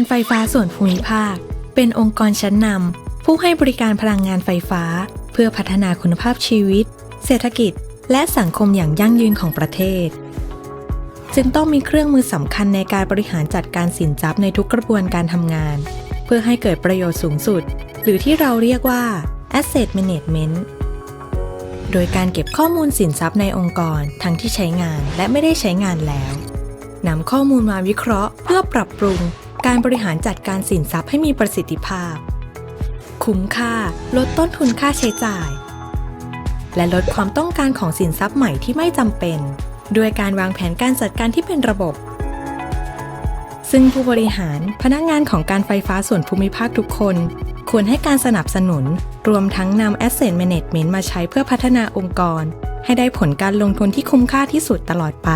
การไฟฟ้าส่วนภูมิภาค เป็นองค์กรชั้นนำผู้ให้บริการพลังงานไฟฟ้า เพื่อพัฒนาคุณภาพชีวิต เศรษฐกิจ และสังคมอย่างยั่งยืนของประเทศ จึงต้องมีเครื่องมือสำคัญในการบริหารจัดการสินทรัพย์ในทุกกระบวนการทำงาน เพื่อให้เกิดประโยชน์สูงสุด หรือที่เราเรียกว่า asset management โดยการเก็บข้อมูลสินทรัพย์ในองค์กรทั้งที่ใช้งานและไม่ได้ใช้งานแล้วนำข้อมูลมาวิเคราะห์ เพื่อปรับปรุง การบริหารจัดการสินทรัพย์ให้มีประสิทธิภาพ คุ้มค่าลดต้นทุนค่าใช้จ่าย และลดความต้องการของสินทรัพย์ใหม่ที่ไม่จำเป็น ด้วยการวางแผนการจัดการที่เป็นระบบ ซึ่งผู้บริหารพนักงานของการไฟฟ้าส่วนภูมิภาคทุกคน ควรให้การสนับสนุน รวมทั้งนำ Asset Management มาใช้เพื่อพัฒนาองค์กร ให้ได้ผลการลงทุนที่คุ้มค่าที่สุดตลอดไป